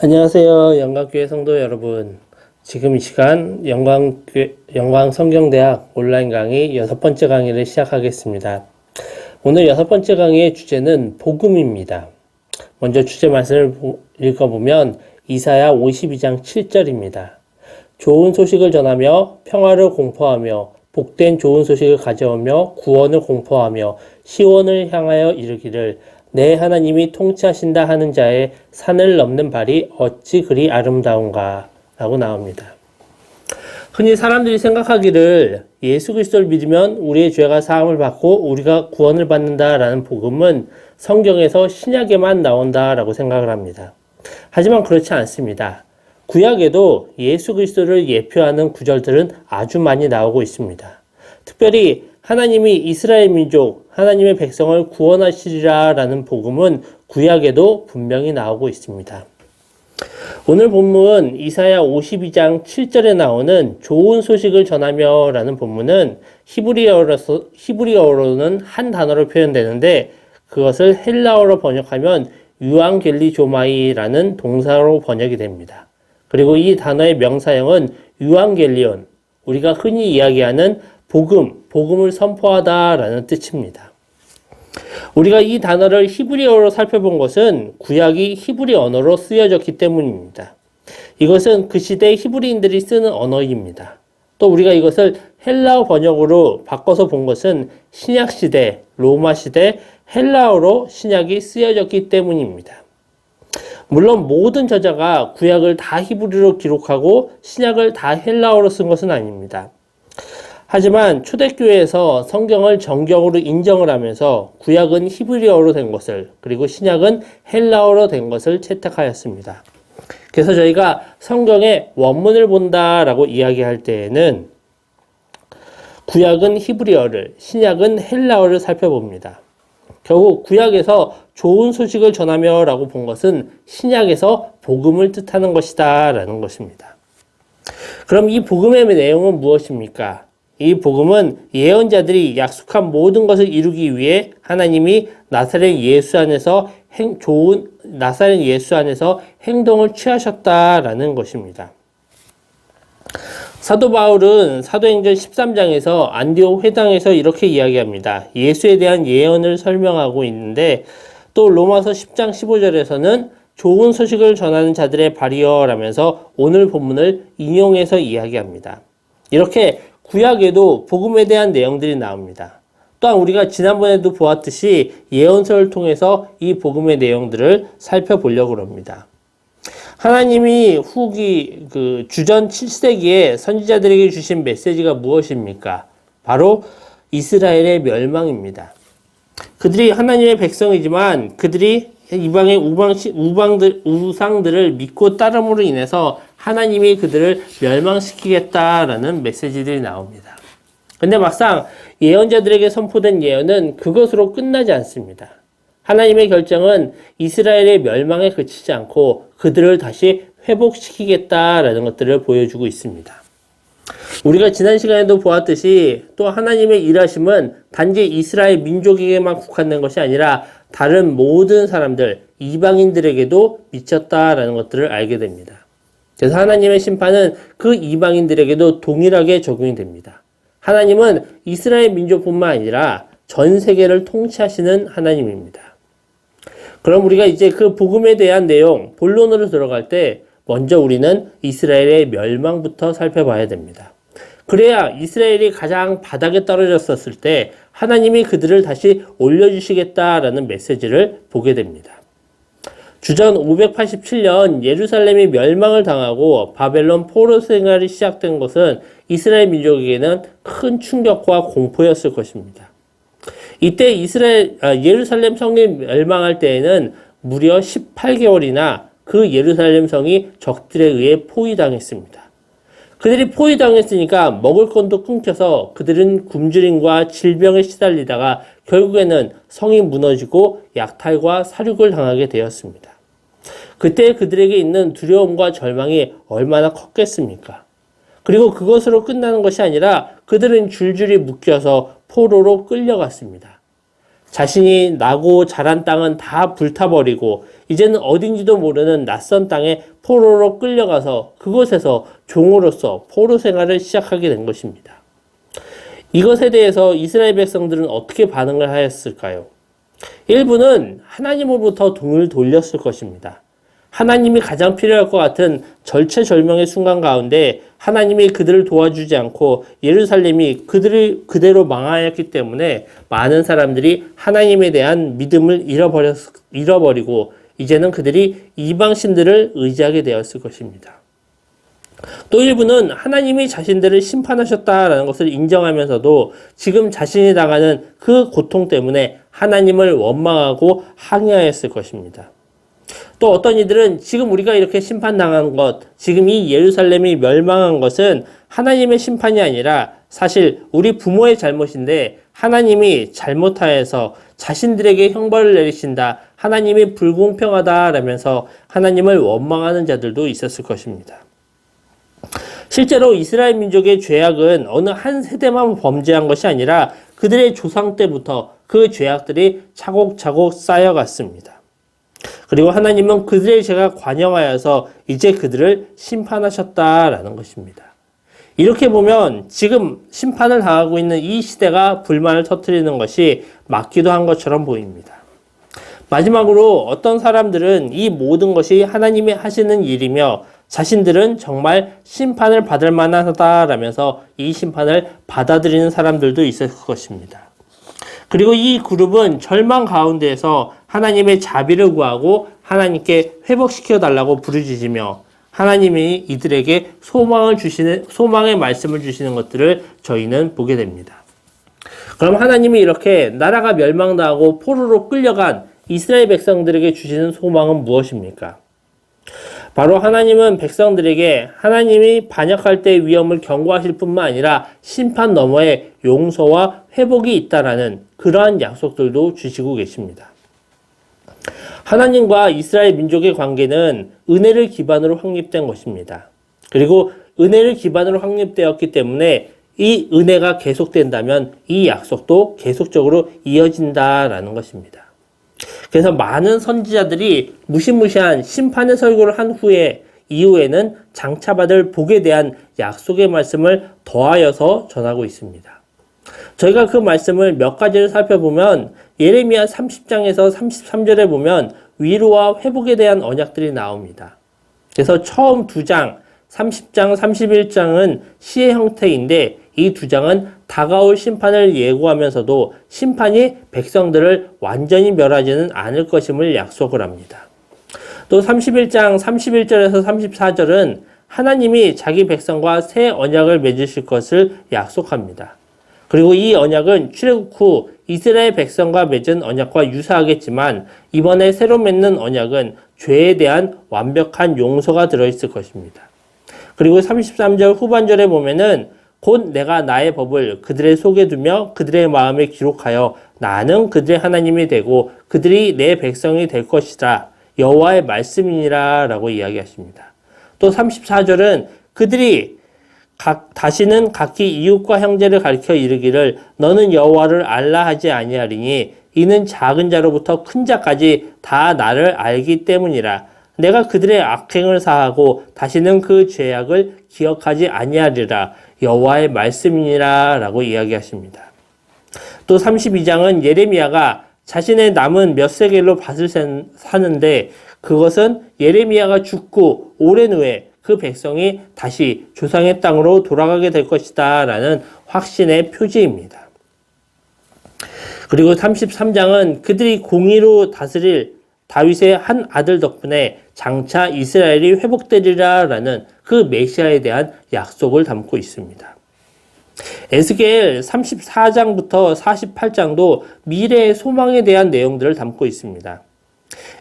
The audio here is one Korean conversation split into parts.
안녕하세요. 영광교회 성도 여러분. 지금 이 시간 영광 영광 성경대학 온라인 강의 여섯 번째 강의를 시작하겠습니다. 오늘 여섯 번째 강의의 주제는 복음입니다. 먼저 주제 말씀을 읽어보면 이사야 52장 7절입니다. 좋은 소식을 전하며 평화를 공포하며 복된 좋은 소식을 가져오며 구원을 공포하며 시온을 향하여 이르기를 내 하나님이 통치하신다 하는 자의 산을 넘는 발이 어찌 그리 아름다운가 라고 나옵니다. 흔히 사람들이 생각하기를 예수 그리스도를 믿으면 우리의 죄가 사함을 받고 우리가 구원을 받는다라는 복음은 성경에서 신약에만 나온다라고 생각을 합니다. 하지만 그렇지 않습니다. 구약에도 예수 그리스도를 예표하는 구절들은 아주 많이 나오고 있습니다. 특별히 하나님이 이스라엘 민족, 하나님의 백성을 구원하시리라 라는 복음은 구약에도 분명히 나오고 있습니다. 오늘 본문 이사야 52장 7절에 나오는 좋은 소식을 전하며 라는 본문은 히브리어로서, 히브리어로는 한 단어로 표현되는데 그것을 헬라어로 번역하면 유앙겔리조마이라는 동사로 번역이 됩니다. 그리고 이 단어의 명사형은 유앙겔리온, 우리가 흔히 이야기하는 복음, 복음을 선포하다라는 뜻입니다. 우리가 이 단어를 히브리어로 살펴본 것은 구약이 히브리 언어로 쓰여졌기 때문입니다. 이것은 그 시대 히브리인들이 쓰는 언어입니다. 또 우리가 이것을 헬라어 번역으로 바꿔서 본 것은 신약 시대, 로마 시대 헬라어로 신약이 쓰여졌기 때문입니다. 물론 모든 저자가 구약을 다 히브리로 기록하고 신약을 다 헬라어로 쓴 것은 아닙니다. 하지만 초대교회에서 성경을 정경으로 인정을 하면서 구약은 히브리어로 된 것을 그리고 신약은 헬라어로 된 것을 채택하였습니다. 그래서 저희가 성경의 원문을 본다라고 이야기할 때에는 구약은 히브리어를 신약은 헬라어를 살펴봅니다. 결국 구약에서 좋은 소식을 전하며 라고 본 것은 신약에서 복음을 뜻하는 것이다 라는 것입니다. 그럼 이 복음의 내용은 무엇입니까? 이 복음은 예언자들이 약속한 모든 것을 이루기 위해 하나님이 나사렛 예수 안에서 행, 좋은 나사렛 예수 안에서 행동을 취하셨다라는 것입니다. 사도 바울은 사도행전 13장에서 안디옥 회당에서 이렇게 이야기합니다. 예수에 대한 예언을 설명하고 있는데 또 로마서 10장 15절에서는 좋은 소식을 전하는 자들의 발이여라면서 오늘 본문을 인용해서 이야기합니다. 이렇게 구약에도 복음에 대한 내용들이 나옵니다. 또한 우리가 지난번에도 보았듯이 예언서를 통해서 이 복음의 내용들을 살펴보려고 합니다. 하나님이 후기 그 주전 7세기에 선지자들에게 주신 메시지가 무엇입니까? 바로 이스라엘의 멸망입니다. 그들이 하나님의 백성이지만 그들이 이방의 우방, 우방들, 우상들을 믿고 따름으로 인해서 하나님이 그들을 멸망시키겠다라는 메시지들이 나옵니다. 근데 막상 예언자들에게 선포된 예언은 그것으로 끝나지 않습니다. 하나님의 결정은 이스라엘의 멸망에 그치지 않고 그들을 다시 회복시키겠다라는 것들을 보여주고 있습니다. 우리가 지난 시간에도 보았듯이 또 하나님의 일하심은 단지 이스라엘 민족에게만 국한된 것이 아니라 다른 모든 사람들, 이방인들에게도 미쳤다라는 것들을 알게 됩니다. 그래서 하나님의 심판은 그 이방인들에게도 동일하게 적용이 됩니다. 하나님은 이스라엘 민족뿐만 아니라 전 세계를 통치하시는 하나님입니다. 그럼 우리가 이제 그 복음에 대한 내용, 본론으로 들어갈 때 먼저 우리는 이스라엘의 멸망부터 살펴봐야 됩니다. 그래야 이스라엘이 가장 바닥에 떨어졌었을 때 하나님이 그들을 다시 올려주시겠다라는 메시지를 보게 됩니다. 주전 587년 예루살렘이 멸망을 당하고 바벨론 포로 생활이 시작된 것은 이스라엘 민족에게는 큰 충격과 공포였을 것입니다. 이때 이스라엘 아, 예루살렘 성이 멸망할 때에는 무려 18개월이나 그 예루살렘 성이 적들에 의해 포위당했습니다. 그들이 포위당했으니까 먹을 것도 끊겨서 그들은 굶주림과 질병에 시달리다가 결국에는 성이 무너지고 약탈과 사륙을 당하게 되었습니다. 그때 그들에게 있는 두려움과 절망이 얼마나 컸겠습니까? 그리고 그것으로 끝나는 것이 아니라 그들은 줄줄이 묶여서 포로로 끌려갔습니다. 자신이 나고 자란 땅은 다 불타버리고 이제는 어딘지도 모르는 낯선 땅에 포로로 끌려가서 그곳에서 종으로서 포로 생활을 시작하게 된 것입니다. 이것에 대해서 이스라엘 백성들은 어떻게 반응을 하였을까요? 일부는 하나님으로부터 등을 돌렸을 것입니다. 하나님이 가장 필요할 것 같은 절체절명의 순간 가운데 하나님이 그들을 도와주지 않고 예루살렘이 그들을 그대로 망하였기 때문에 많은 사람들이 하나님에 대한 믿음을 잃어버렸, 잃어버리고 이제는 그들이 이방신들을 의지하게 되었을 것입니다. 또 일부는 하나님이 자신들을 심판하셨다라는 것을 인정하면서도 지금 자신이 당하는 그 고통 때문에 하나님을 원망하고 항의하였을 것입니다. 또 어떤 이들은 지금 우리가 이렇게 심판당한 것, 지금 이 예루살렘이 멸망한 것은 하나님의 심판이 아니라 사실 우리 부모의 잘못인데 하나님이 잘못하여서 자신들에게 형벌을 내리신다. 하나님이 불공평하다라면서 하나님을 원망하는 자들도 있었을 것입니다. 실제로 이스라엘 민족의 죄악은 어느 한 세대만 범죄한 것이 아니라 그들의 조상 때부터 그 죄악들이 차곡차곡 쌓여갔습니다. 그리고 하나님은 그들의 죄가 관영하여서 이제 그들을 심판하셨다라는 것입니다. 이렇게 보면 지금 심판을 당하고 있는 이 시대가 불만을 터뜨리는 것이 맞기도 한 것처럼 보입니다. 마지막으로 어떤 사람들은 이 모든 것이 하나님이 하시는 일이며 자신들은 정말 심판을 받을 만하다라면서 이 심판을 받아들이는 사람들도 있을 것입니다. 그리고 이 그룹은 절망 가운데에서 하나님의 자비를 구하고 하나님께 회복시켜 달라고 부르짖으며 하나님이 이들에게 소망을 주시는 소망의 말씀을 주시는 것들을 저희는 보게 됩니다. 그럼 하나님이 이렇게 나라가 멸망당하고 포로로 끌려간 이스라엘 백성들에게 주시는 소망은 무엇입니까? 바로 하나님은 백성들에게 하나님이 반역할 때 위험을 경고하실 뿐만 아니라 심판 너머에 용서와 회복이 있다라는 그러한 약속들도 주시고 계십니다. 하나님과 이스라엘 민족의 관계는 은혜를 기반으로 확립된 것입니다. 그리고 은혜를 기반으로 확립되었기 때문에 이 은혜가 계속된다면 이 약속도 계속적으로 이어진다라는 것입니다. 그래서 많은 선지자들이 무시무시한 심판의 설교를 한 후에 이후에는 장차받을 복에 대한 약속의 말씀을 더하여서 전하고 있습니다. 저희가 그 말씀을 몇 가지를 살펴보면 예레미야 30장에서 33절에 보면 위로와 회복에 대한 언약들이 나옵니다. 그래서 처음 두 장, 30장, 31장은 시의 형태인데 이 두 장은 다가올 심판을 예고하면서도 심판이 백성들을 완전히 멸하지는 않을 것임을 약속을 합니다. 또 31장 31절에서 34절은 하나님이 자기 백성과 새 언약을 맺으실 것을 약속합니다. 그리고 이 언약은 출애굽 후 이스라엘 백성과 맺은 언약과 유사하겠지만 이번에 새로 맺는 언약은 죄에 대한 완벽한 용서가 들어있을 것입니다. 그리고 33절 후반절에 보면은 곧 내가 나의 법을 그들의 속에 두며 그들의 마음에 기록하여 나는 그들의 하나님이 되고 그들이 내 백성이 될 것이다. 여호와의 말씀이니라 라고 이야기하십니다. 또 34절은 그들이 각, 다시는 각기 이웃과 형제를 가리켜 이르기를 너는 여호와를 알라 하지 아니하리니 이는 작은 자로부터 큰 자까지 다 나를 알기 때문이라 내가 그들의 악행을 사하고 다시는 그 죄악을 기억하지 아니하리라 여호와의 말씀이니라라고 이야기하십니다. 또 32장은 예레미야가 자신의 남은 몇 세겔로 밭을 사는데 그것은 예레미야가 죽고 오랜 후에 그 백성이 다시 조상의 땅으로 돌아가게 될 것이다 라는 확신의 표지입니다. 그리고 33장은 그들이 공의로 다스릴 다윗의 한 아들 덕분에 장차 이스라엘이 회복되리라 라는 그 메시아에 대한 약속을 담고 있습니다. 에스겔 34장부터 48장도 미래의 소망에 대한 내용들을 담고 있습니다.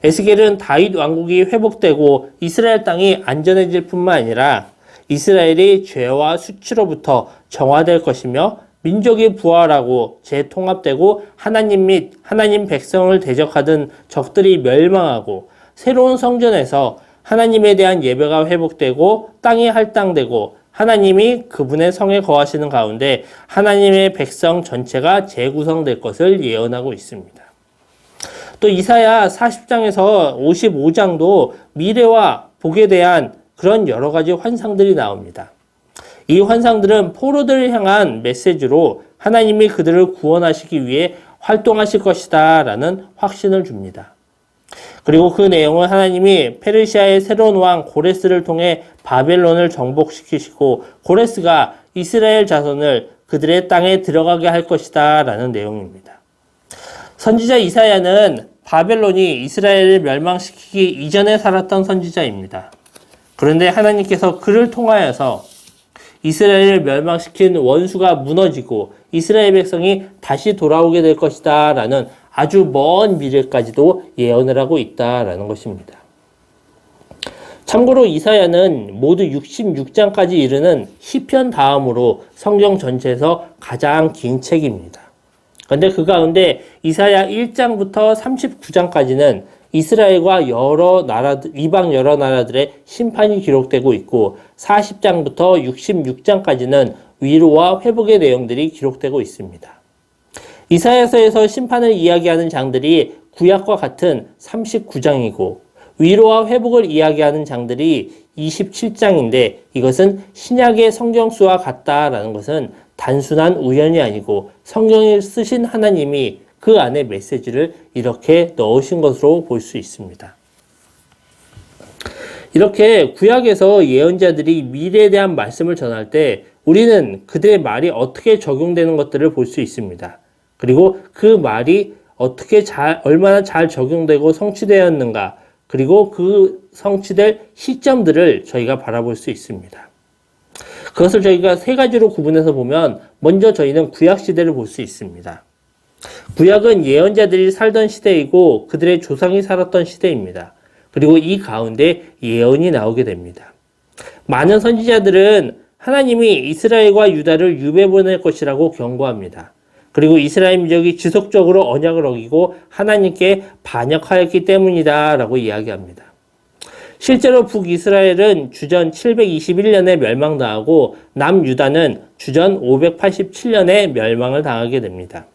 에스겔은 다윗 왕국이 회복되고 이스라엘 땅이 안전해질 뿐만 아니라 이스라엘이 죄와 수치로부터 정화될 것이며 민족이 부활하고 재통합되고 하나님 및 하나님 백성을 대적하던 적들이 멸망하고 새로운 성전에서 하나님에 대한 예배가 회복되고 땅이 할당되고 하나님이 그분의 성에 거하시는 가운데 하나님의 백성 전체가 재구성될 것을 예언하고 있습니다. 또 이사야 40장에서 55장도 미래와 복에 대한 그런 여러 가지 환상들이 나옵니다. 이 환상들은 포로들을 향한 메시지로 하나님이 그들을 구원하시기 위해 활동하실 것이다 라는 확신을 줍니다. 그리고 그 내용은 하나님이 페르시아의 새로운 왕 고레스를 통해 바벨론을 정복시키시고 고레스가 이스라엘 자손을 그들의 땅에 들어가게 할 것이다 라는 내용입니다. 선지자 이사야는 바벨론이 이스라엘을 멸망시키기 이전에 살았던 선지자입니다. 그런데 하나님께서 그를 통하여서 이스라엘을 멸망시킨 원수가 무너지고 이스라엘 백성이 다시 돌아오게 될 것이다 라는 아주 먼 미래까지도 예언을 하고 있다라는 것입니다. 참고로 이사야는 모두 66장까지 이르는 시편 다음으로 성경 전체에서 가장 긴 책입니다. 그런데 그 가운데 이사야 1장부터 39장까지는 이스라엘과 여러 나라 이방 여러 나라들의 심판이 기록되고 있고 40장부터 66장까지는 위로와 회복의 내용들이 기록되고 있습니다. 이사야서에서 심판을 이야기하는 장들이 구약과 같은 39장이고 위로와 회복을 이야기하는 장들이 27장인데 이것은 신약의 성경수와 같다라는 것은 단순한 우연이 아니고 성경을 쓰신 하나님이 그 안에 메시지를 이렇게 넣으신 것으로 볼 수 있습니다. 이렇게 구약에서 예언자들이 미래에 대한 말씀을 전할 때 우리는 그들의 말이 어떻게 적용되는 것들을 볼 수 있습니다. 그리고 그 말이 어떻게 잘, 얼마나 잘 적용되고 성취되었는가, 그리고 그 성취될 시점들을 저희가 바라볼 수 있습니다. 그것을 저희가 세 가지로 구분해서 보면, 먼저 저희는 구약 시대를 볼 수 있습니다. 구약은 예언자들이 살던 시대이고 그들의 조상이 살았던 시대입니다. 그리고 이 가운데 예언이 나오게 됩니다. 많은 선지자들은 하나님이 이스라엘과 유다를 유배 보낼 것이라고 경고합니다. 그리고 이스라엘 민족이 지속적으로 언약을 어기고 하나님께 반역하였기 때문이다라고 이야기합니다. 실제로 북이스라엘은 주전 721년에 멸망당하고 남유다는 주전 587년에 멸망을 당하게 됩니다.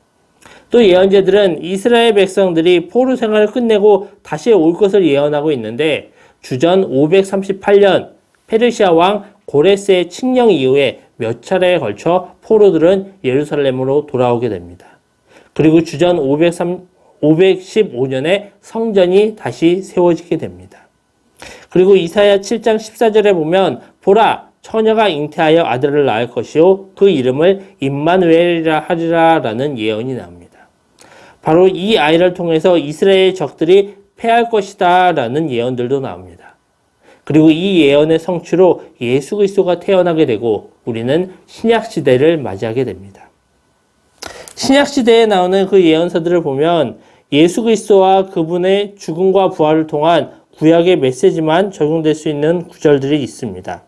또 예언자들은 이스라엘 백성들이 포로 생활을 끝내고 다시 올 것을 예언하고 있는데 주전 538년 페르시아 왕 고레스의 칙령 이후에 몇 차례에 걸쳐 포로들은 예루살렘으로 돌아오게 됩니다. 그리고 주전 503, 515년에 성전이 다시 세워지게 됩니다. 그리고 이사야 7장 14절에 보면 보라 처녀가 잉태하여 아들을 낳을 것이요 그 이름을 임마누엘이라 하리라라는 예언이 나옵니다. 바로 이 아이를 통해서 이스라엘 적들이 패할 것이다라는 예언들도 나옵니다. 그리고 이 예언의 성취로 예수 그리스도가 태어나게 되고 우리는 신약 시대를 맞이하게 됩니다. 신약 시대에 나오는 그 예언서들을 보면 예수 그리스도와 그분의 죽음과 부활을 통한 구약의 메시지만 적용될 수 있는 구절들이 있습니다.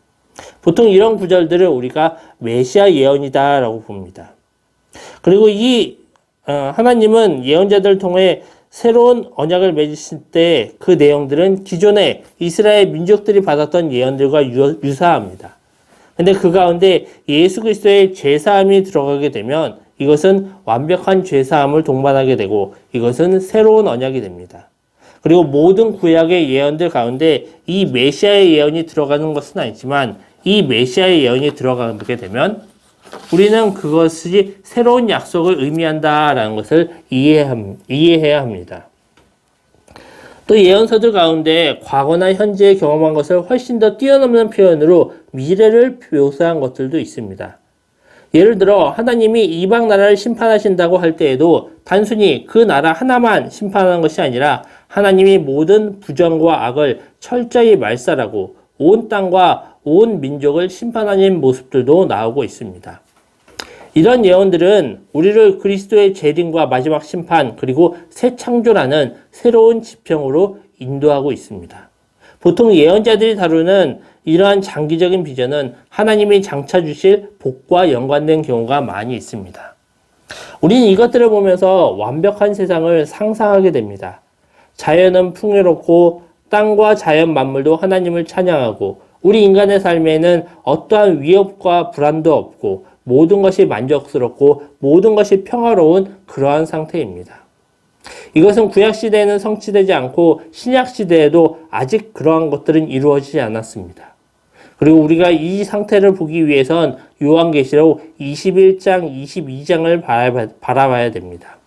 보통 이런 구절들을 우리가 메시아 예언이다라고 봅니다. 그리고 이 어, 하나님은 예언자들 통해 새로운 언약을 맺으실 때 그 내용들은 기존의 이스라엘 민족들이 받았던 예언들과 유사합니다. 근데 그 가운데 예수 그리스도의 죄사함이 들어가게 되면 이것은 완벽한 죄사함을 동반하게 되고 이것은 새로운 언약이 됩니다. 그리고 모든 구약의 예언들 가운데 이 메시아의 예언이 들어가는 것은 아니지만 이 메시아의 예언이 들어가게 되면 우리는 그것이 새로운 약속을 의미한다라는 것을 이해해야 합니다. 또 예언서들 가운데 과거나 현재에 경험한 것을 훨씬 더 뛰어넘는 표현으로 미래를 묘사한 것들도 있습니다. 예를 들어 하나님이 이방 나라를 심판하신다고 할 때에도 단순히 그 나라 하나만 심판하는 것이 아니라 하나님이 모든 부정과 악을 철저히 말살하고 온 땅과 온 민족을 심판하는 모습들도 나오고 있습니다. 이런 예언들은 우리를 그리스도의 재림과 마지막 심판 그리고 새 창조라는 새로운 지평으로 인도하고 있습니다. 보통 예언자들이 다루는 이러한 장기적인 비전은 하나님이 장차 주실 복과 연관된 경우가 많이 있습니다. 우리는 이것들을 보면서 완벽한 세상을 상상하게 됩니다. 자연은 풍요롭고 땅과 자연 만물도 하나님을 찬양하고 우리 인간의 삶에는 어떠한 위협과 불안도 없고 모든 것이 만족스럽고 모든 것이 평화로운 그러한 상태입니다. 이것은 구약 시대에는 성취되지 않고 신약 시대에도 아직 그러한 것들은 이루어지지 않았습니다. 그리고 우리가 이 상태를 보기 위해선 요한계시록 21장, 22장을 바라봐야 됩니다.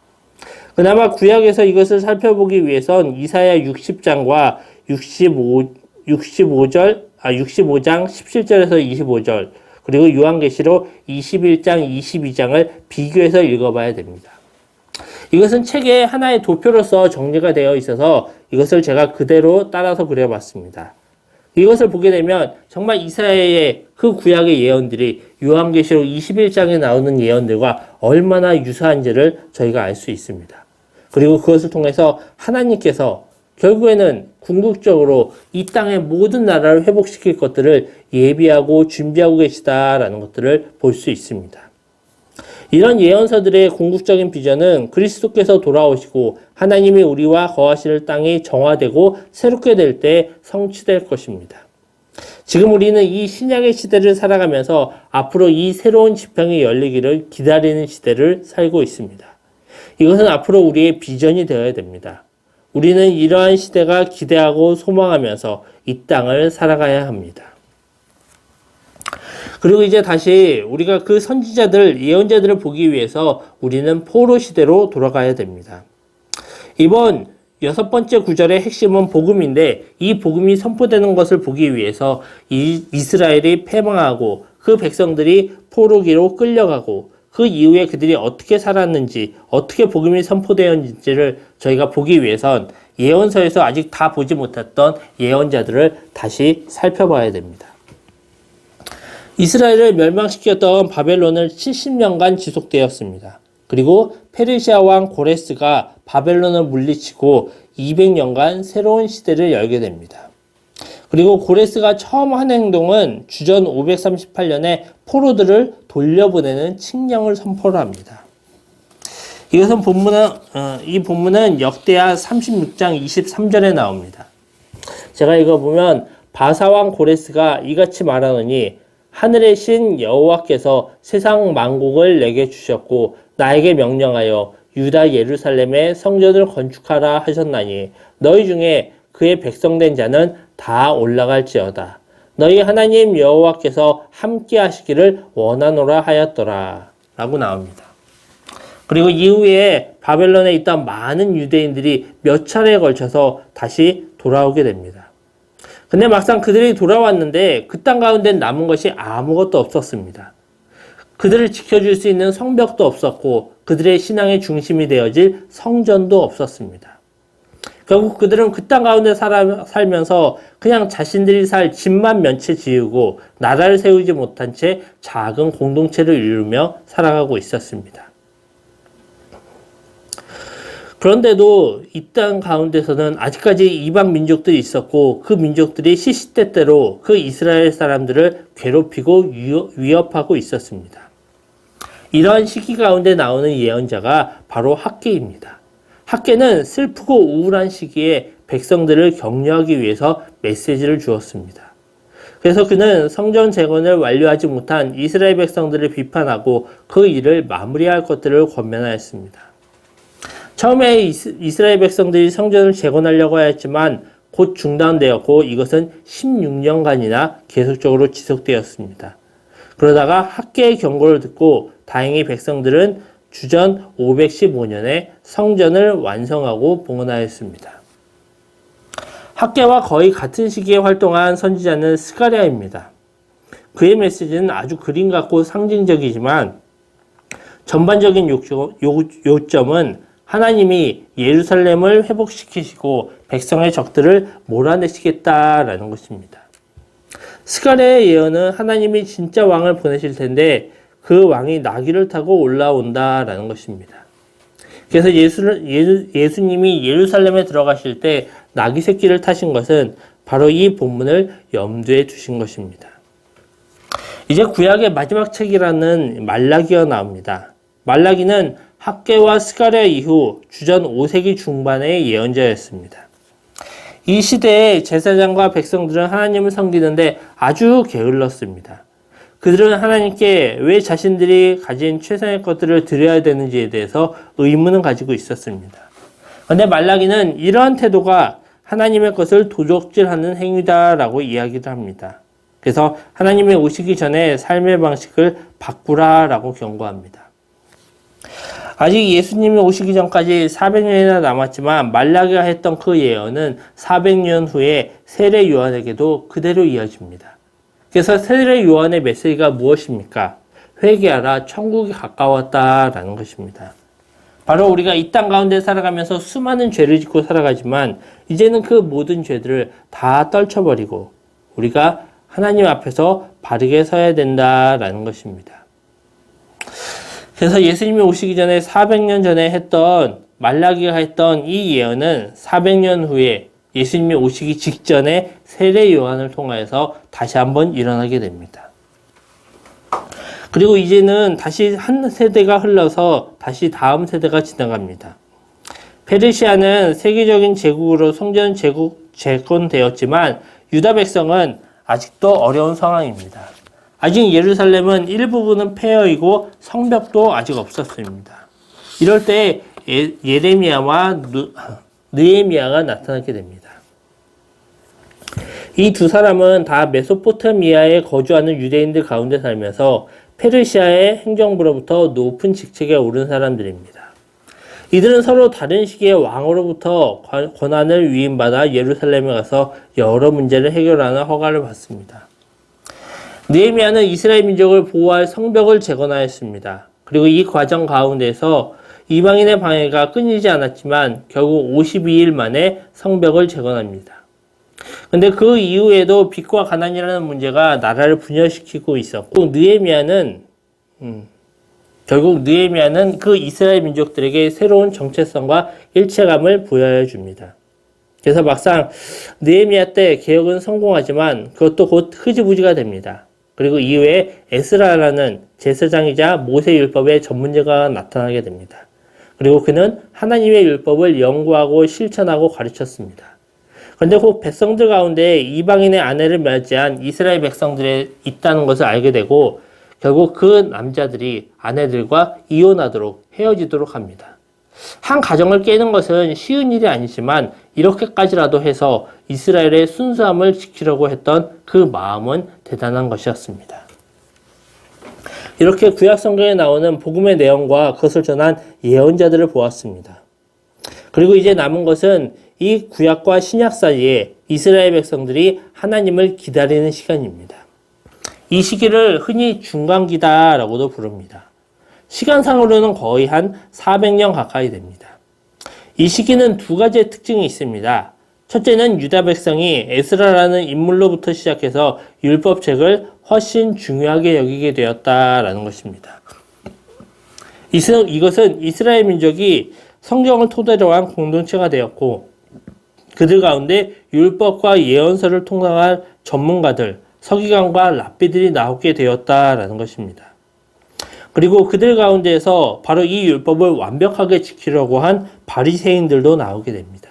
그나마 구약에서 이것을 살펴보기 위해선 이사야 60장과 65, 65절, 아, 65장 17절에서 25절, 그리고 요한계시록 21장, 22장을 비교해서 읽어봐야 됩니다. 이것은 책의 하나의 도표로서 정리가 되어 있어서 이것을 제가 그대로 따라서 그려봤습니다. 이것을 보게 되면 정말 이사야의 그 구약의 예언들이 요한계시록 21장에 나오는 예언들과 얼마나 유사한지를 저희가 알 수 있습니다. 그리고 그것을 통해서 하나님께서 결국에는 궁극적으로 이 땅의 모든 나라를 회복시킬 것들을 예비하고 준비하고 계시다라는 것들을 볼 수 있습니다. 이런 예언서들의 궁극적인 비전은 그리스도께서 돌아오시고 하나님이 우리와 거하실 땅이 정화되고 새롭게 될 때 성취될 것입니다. 지금 우리는 이 신약의 시대를 살아가면서 앞으로 이 새로운 지평이 열리기를 기다리는 시대를 살고 있습니다. 이것은 앞으로 우리의 비전이 되어야 됩니다. 우리는 이러한 시대가 기대하고 소망하면서 이 땅을 살아가야 합니다. 그리고 이제 다시 우리가 그 선지자들, 예언자들을 보기 위해서 우리는 포로 시대로 돌아가야 됩니다. 이번 여섯 번째 구절의 핵심은 복음인데 이 복음이 선포되는 것을 보기 위해서 이 이스라엘이 패망하고 그 백성들이 포로기로 끌려가고 그 이후에 그들이 어떻게 살았는지 어떻게 복음이 선포되었는지를 저희가 보기 위해선 예언서에서 아직 다 보지 못했던 예언자들을 다시 살펴봐야 됩니다. 이스라엘을 멸망시켰던 바벨론을 70년간 지속되었습니다. 그리고 페르시아 왕 고레스가 바벨론을 물리치고 200년간 새로운 시대를 열게 됩니다. 그리고 고레스가 처음 한 행동은 주전 538년에 포로들을 돌려보내는 칙령을 선포를 합니다. 이것은 본문은 어, 이 본문은 역대하 36장 23절에 나옵니다. 제가 이거 보면 바사왕 고레스가 이같이 말하노니 하늘의 신 여호와께서 세상 만국을 내게 주셨고 나에게 명령하여 유다 예루살렘에 성전을 건축하라 하셨나니 너희 중에 그의 백성된 자는 다 올라갈지어다. 너희 하나님 여호와께서 함께 하시기를 원하노라 하였더라. 라고 나옵니다. 그리고 이후에 바벨론에 있던 많은 유대인들이 몇 차례에 걸쳐서 다시 돌아오게 됩니다. 근데 막상 그들이 돌아왔는데 그 땅 가운데 남은 것이 아무것도 없었습니다. 그들을 지켜줄 수 있는 성벽도 없었고 그들의 신앙의 중심이 되어질 성전도 없었습니다. 결국 그들은 그 땅 가운데 살아, 살면서 그냥 자신들이 살 집만 면체 지우고 나라를 세우지 못한 채 작은 공동체를 이루며 살아가고 있었습니다. 그런데도 이 땅 가운데서는 아직까지 이방 민족들이 있었고 그 민족들이 시시때때로 그 이스라엘 사람들을 괴롭히고 위협하고 있었습니다. 이러한 시기 가운데 나오는 예언자가 바로 학계입니다. 학계는 슬프고 우울한 시기에 백성들을 격려하기 위해서 메시지를 주었습니다. 그래서 그는 성전 재건을 완료하지 못한 이스라엘 백성들을 비판하고 그 일을 마무리할 것들을 권면하였습니다. 처음에 이스라엘 백성들이 성전을 재건하려고 하였지만 곧 중단되었고 이것은 16년간이나 계속적으로 지속되었습니다. 그러다가 학계의 경고를 듣고 다행히 백성들은 주전 515년에 성전을 완성하고 봉헌하였습니다. 학계와 거의 같은 시기에 활동한 선지자는 스가랴입니다. 그의 메시지는 아주 그림 같고 상징적이지만 전반적인 요점은 하나님이 예루살렘을 회복시키시고 백성의 적들을 몰아내시겠다라는 것입니다. 스가랴의 예언은 하나님이 진짜 왕을 보내실 텐데 그 왕이 나귀를 타고 올라온다라는 것입니다. 그래서 예수, 예수, 예수님이 예루살렘에 들어가실 때 나귀 새끼를 타신 것은 바로 이 본문을 염두에 두신 것입니다. 이제 구약의 마지막 책이라는 말라기가 나옵니다. 말라기는 학계와 스가랴 이후 주전 5세기 중반의 예언자였습니다. 이 시대의 제사장과 백성들은 하나님을 섬기는데 아주 게을렀습니다. 그들은 하나님께 왜 자신들이 가진 최상의 것들을 드려야 되는지에 대해서 의문을 가지고 있었습니다. 그런데 말라기는 이러한 태도가 하나님의 것을 도적질하는 행위다라고 이야기를 합니다. 그래서 하나님의 오시기 전에 삶의 방식을 바꾸라라고 경고합니다. 아직 예수님이 오시기 전까지 400년이나 남았지만 말라기가 했던 그 예언은 400년 후에 세례 요한에게도 그대로 이어집니다. 그래서 세례 요한의 메시지가 무엇입니까? 회개하라 천국이 가까웠다라는 것입니다. 바로 우리가 이 땅 가운데 살아가면서 수많은 죄를 짓고 살아가지만 이제는 그 모든 죄들을 다 떨쳐버리고 우리가 하나님 앞에서 바르게 서야 된다라는 것입니다. 그래서 예수님이 오시기 전에 400년 전에 했던 말라기가 했던 이 예언은 400년 후에 예수님이 오시기 직전에 세례 요한을 통하여서 다시 한번 일어나게 됩니다. 그리고 이제는 다시 한 세대가 흘러서 다시 다음 세대가 지나갑니다. 페르시아는 세계적인 제국으로 성전 제국 재건되었지만 유다 백성은 아직도 어려운 상황입니다. 아직 예루살렘은 일부분은 폐허이고 성벽도 아직 없었습니다. 이럴 때 예, 예레미야와 느에미야가 나타나게 됩니다. 이 두 사람은 다 메소포타미아에 거주하는 유대인들 가운데 살면서 페르시아의 행정부로부터 높은 직책에 오른 사람들입니다. 이들은 서로 다른 시기에 왕으로부터 권한을 위임받아 예루살렘에 가서 여러 문제를 해결하는 허가를 받습니다. 느헤미야는 이스라엘 민족을 보호할 성벽을 재건하였습니다. 그리고 이 과정 가운데서 이방인의 방해가 끊이지 않았지만 결국 52일 만에 성벽을 재건합니다. 근데 그 이후에도 빛과 가난이라는 문제가 나라를 분열시키고 있었고 느헤미야는 음, 결국 느헤미야는 그 이스라엘 민족들에게 새로운 정체성과 일체감을 부여해 줍니다. 그래서 막상 느헤미야 때 개혁은 성공하지만 그것도 곧 흐지부지가 됩니다. 그리고 이후에 에스라라는 제사장이자 모세 율법의 전문가가 나타나게 됩니다. 그리고 그는 하나님의 율법을 연구하고 실천하고 가르쳤습니다. 그런데 혹 백성들 가운데 이방인의 아내를 맞이한 이스라엘 백성들이 있다는 것을 알게 되고 결국 그 남자들이 아내들과 이혼하도록 헤어지도록 합니다. 한 가정을 깨는 것은 쉬운 일이 아니지만 이렇게까지라도 해서 이스라엘의 순수함을 지키려고 했던 그 마음은 대단한 것이었습니다. 이렇게 구약 성경에 나오는 복음의 내용과 그것을 전한 예언자들을 보았습니다. 그리고 이제 남은 것은 이 구약과 신약 사이에 이스라엘 백성들이 하나님을 기다리는 시간입니다. 이 시기를 흔히 중간기다라고도 부릅니다. 시간상으로는 거의 한 400년 가까이 됩니다. 이 시기는 두 가지의 특징이 있습니다. 첫째는 유다 백성이 에스라라는 인물로부터 시작해서 율법책을 훨씬 중요하게 여기게 되었다라는 것입니다. 이것은 이스라엘 민족이 성경을 토대로 한 공동체가 되었고 그들 가운데 율법과 예언서를 통당할 전문가들, 서기관과 랍비들이 나오게 되었다라는 것입니다. 그리고 그들 가운데에서 바로 이 율법을 완벽하게 지키려고 한 바리새인들도 나오게 됩니다.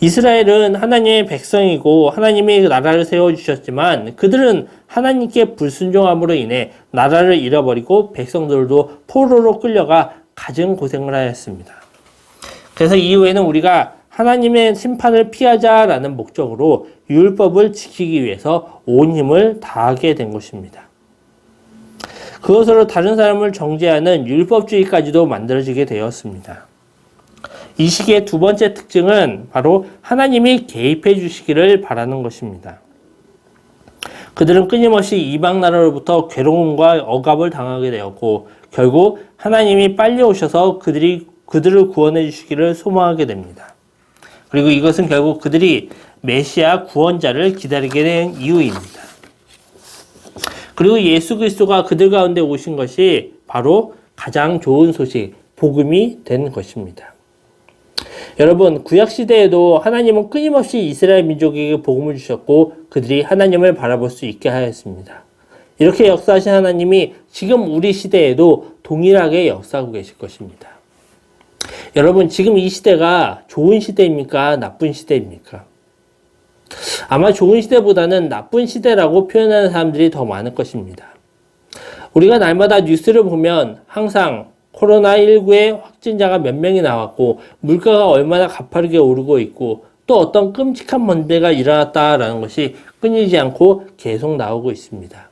이스라엘은 하나님의 백성이고 하나님이 나라를 세워 주셨지만 그들은 하나님께 불순종함으로 인해 나라를 잃어버리고 백성들도 포로로 끌려가 가진 고생을 하였습니다. 그래서 이후에는 우리가 하나님의 심판을 피하자라는 목적으로 율법을 지키기 위해서 온 힘을 다하게 된 것입니다. 그것으로 다른 사람을 정죄하는 율법주의까지도 만들어지게 되었습니다. 이 시기의 두 번째 특징은 바로 하나님이 개입해 주시기를 바라는 것입니다. 그들은 끊임없이 이방 나라로부터 괴로움과 억압을 당하게 되었고 결국 하나님이 빨리 오셔서 그들이 그들을 구원해 주시기를 소망하게 됩니다. 그리고 이것은 결국 그들이 메시아 구원자를 기다리게 된 이유입니다. 그리고 예수 그리스도가 그들 가운데 오신 것이 바로 가장 좋은 소식, 복음이 된 것입니다. 여러분, 구약 시대에도 하나님은 끊임없이 이스라엘 민족에게 복음을 주셨고 그들이 하나님을 바라볼 수 있게 하였습니다. 이렇게 역사하신 하나님이 지금 우리 시대에도 동일하게 역사하고 계실 것입니다. 여러분, 지금 이 시대가 좋은 시대입니까? 나쁜 시대입니까? 아마 좋은 시대보다는 나쁜 시대라고 표현하는 사람들이 더 많을 것입니다. 우리가 날마다 뉴스를 보면 항상 코로나19의 확진자가 몇 명이 나왔고 물가가 얼마나 가파르게 오르고 있고 또 어떤 끔찍한 문제가 일어났다라는 것이 끊이지 않고 계속 나오고 있습니다.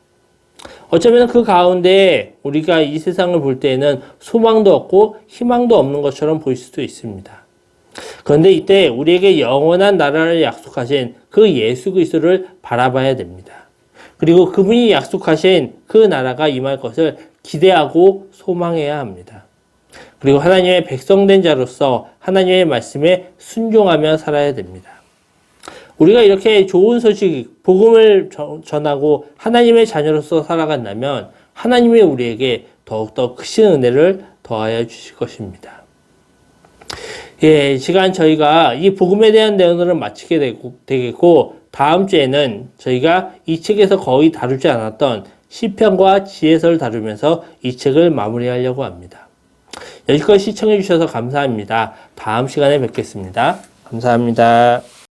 어쩌면 그 가운데 우리가 이 세상을 볼 때에는 소망도 없고 희망도 없는 것처럼 보일 수도 있습니다. 그런데 이때 우리에게 영원한 나라를 약속하신 그 예수 그리스도를 바라봐야 됩니다. 그리고 그분이 약속하신 그 나라가 임할 것을 기대하고 소망해야 합니다. 그리고 하나님의 백성된 자로서 하나님의 말씀에 순종하며 살아야 됩니다. 우리가 이렇게 좋은 소식, 복음을 저- 전하고 하나님의 자녀로서 살아간다면 하나님이 우리에게 더욱더 크신 은혜를 더하여 주실 것입니다. 예, 시간 저희가 이 복음에 대한 내용들을 마치게 되고, 되겠고, 다음 주에는 저희가 이 책에서 거의 다루지 않았던 시편과 지혜서를 다루면서 이 책을 마무리하려고 합니다. 여기까지 시청해 주셔서 감사합니다. 다음 시간에 뵙겠습니다. 감사합니다.